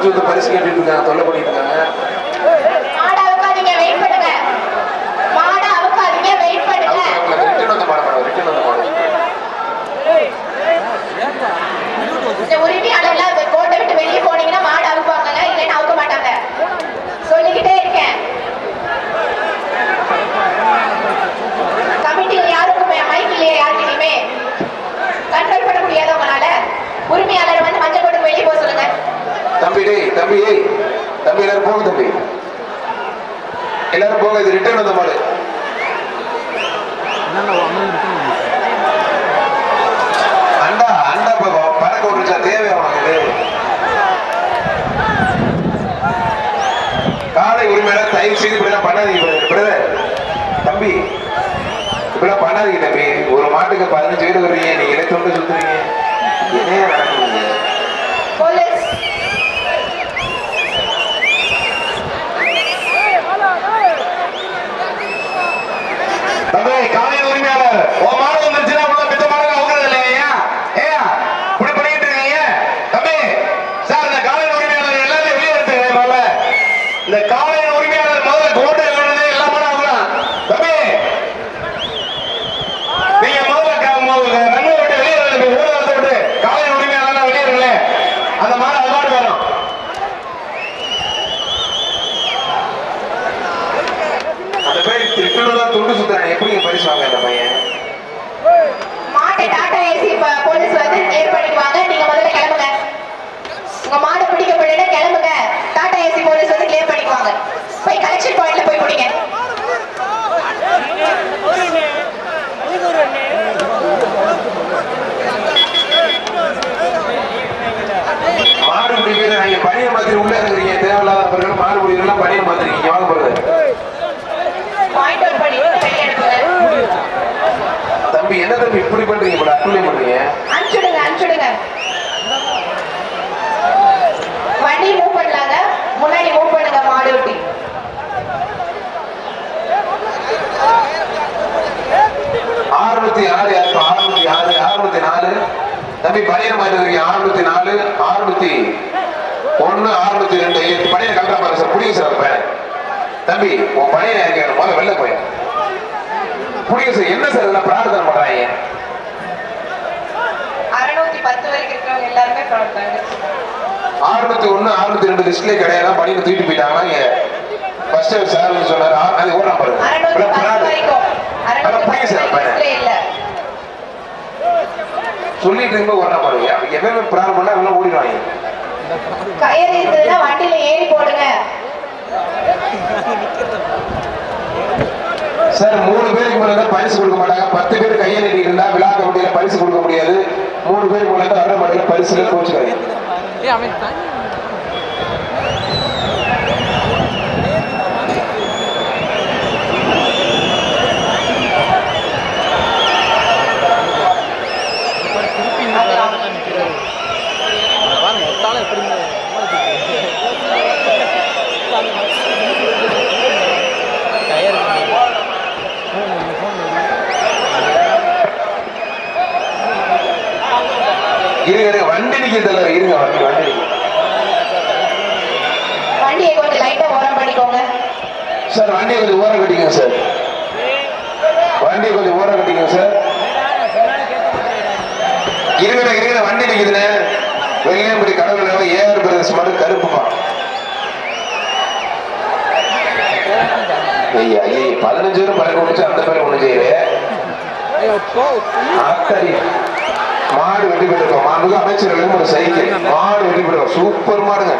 மூச்சு வந்து பரிசு கேட்டுட்டு இருக்காங்க தொல்லை பண்ணிட்டு இருக்காங்க தம்பி தம்பி ஏய் தம்பி எல்லாரும் போங்க தம்பி. எல்லாரும் போங்க இது ரிட்டர்ன் வந்த மாடு. அண்டா அண்டா பக்கம் பறக்க விட்டுச்சா தேவை உனக்கு? காலை உரிமையாளர் தயவு செய்து இப்படிலாம் பண்ணாதீங்க பிரதர் தம்பி இப்படிலாம் பண்ணாதீங்க தம்பி. ஒரு மாட்டுக்கு பதினஞ்சு பேர் வர்றீங்க நீங்க இலத்தோண்டு சுத்துறீங்க நடக்குதுங்க போலீஸ் தம்பி காலையில் உரிமையாளர் உன் மாடு வந்துருச்சுன்னா உள்ள மித்த மாடு அவுக்கிறது இல்லையா ஏயா இப்படி பண்ணிட்டு இருக்கீங்க தம்பி சார் இந்த காலையில் உரிமையாளர் எல்லாத்தையும் வெளியே எடுத்துக்கிறேன் முதல்ல இந்த காலையில் உரிமையாளர் முதல்ல கோட்டை வேணுது எல்லா மாடும் அவுக்கலாம் தம்பி நீங்க முதல்ல க- மு- ரன்னை விட்டு வெளியே வருது ஊடகத்தை விட்டு காலையில் உரிமையாளர் வெளியே இருங்களே அந்த மாதிரி அது மாடு வேணும் அந்த பேர் திருட்டுதான் துண்டு சுத்துறான் எப்படி பரிசு வாங்க அந்த பையன் மாட்டை டாடா ஏசி போலீஸ் வந்து கிளியர் பண்ணிக்குவாங்க நீங்க முதல்ல கிளம்புங்க உங்க மாடு பிடிக்கப்படல கிளம்புங்க டாடா ஏசி போலீஸ் வந்து கிளியர் பண்ணிக்குவாங்க போய் கலெக்ஷன் பாயிண்ட்ல போய் பிடிங்க மாடு பிடிக்கிறது நீங்க மாத்திரி உள்ள இருக்கிறீங்க. தேவையில்லாத நபர்கள் மாடு பிடிக்கிறதுலாம் பணியை மாத்திருக்கீங்க வாங்க போறது. தம்பி என்ன தம்பி இப்படி பண்றீங்க இப்படி அட்டுலே பண்றீங்க. அனுப்பிச்சுடுங்க அனுப்பிச்சுடுங்க. வண்டி மூவ் பண்ணலாங்க. முன்னாடி மூவ் பண்ணுங்க மாடு ஓட்டி ஆறுநூத்தி ஆறு ஆறுநூத்தி ஆறு ஆறுநூத்தி நாலு. தம்பி பணியை மாத்தி இருக்கீங்க ஆறுநூத்தி நாலு ஆறுநூத்தி ஒண்ணு ஆறுநூத்தி ரெண்டு பணியை கலந்துற பாருங்க சார் புடிங்க சார் பையனை. தம்பி உன் பணியை இருக்க முதல்ல வெளில போய். புடிங்க சார் என்ன சார் இதெல்லாம் பிரார்த்தனை பண்றாங்க? அறுநூத்தி ஒண்ணு ஆறுநூத்தி ரெண்டு லிஸ்ட்லயே கிடையாது. பணியை தூக்கிட்டு போயிட்டாங்கன்னா ஃபர்ஸ்ட் சார் சொன்னாரு. அது ஓடுறான் பாருங்க. அறுநூத்தி அறுநூத்தி பத்து சார், இல்ல. சொல்லிட்டு இருக்கும்போது ஓடுறான் பாருங்க. எவன் பிரார்த்தனை பண்ணா எல்லாம் ஓடிடுவாங்க? கயிறு இருந்ததுன்னா வண்டியில ஏறி போடுங்க சார் மூணு பேருக்கு மேல தான் பரிசு கொடுக்க மாட்டாங்க. பத்து பேர் கையை நீட்டி இருந்தா விழா கமிட்டியில பரிசு கொடுக்க முடியாது. மூணு பேருக்கு மேல தான் வர மாட்டேங்க பரிசுல கோச்சுக்காது ஒத்தாலும் எப்படி இருங்க இருங்க வண்டி நிக்கிறதுல இருங்க வண்டி வண்டி. வண்டியை கொஞ்சம் லைட்டா ஓரம் பண்ணிக்கோங்க. சார் வண்டியை கொஞ்சம் ஓரம் கட்டிக்கங்க சார். வண்டியை கொஞ்சம் ஓரம் கட்டிக்கங்க சார். இருங்கடா இருங்கடா வண்டி நிக்குதுண்ணே. வெளியேப்படி கடவுள் ஏஆர் பிரதேசம் மட்டும் கருப்புமா? ஐயா ஐயா பதினஞ்சு பேரும் பழக்க முடிச்சு அந்த பேர் ஒண்ணு ஆத்தாடி மாடு வெட்டி போயிருக்கோம் மாடுக்கு அமைச்சர்களும் ஒரு சைக்கிள். மாடு வெட்டி போயிருக்கோம் சூப்பர் மாடுங்க.